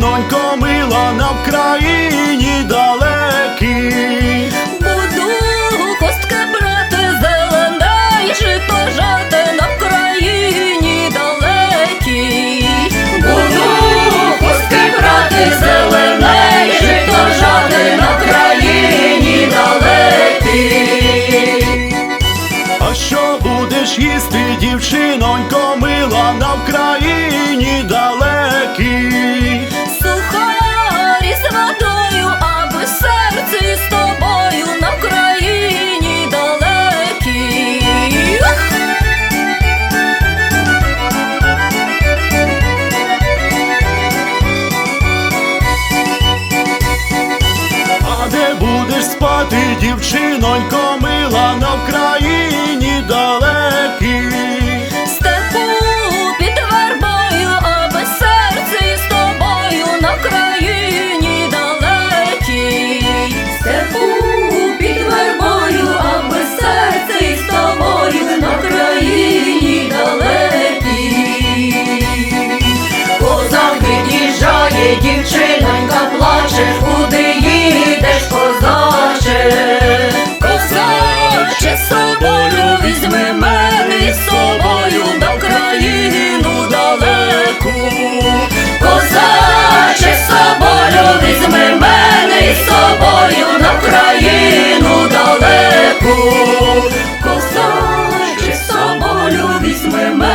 нонько мила на Вкраїні да. Дівчинонько мила where my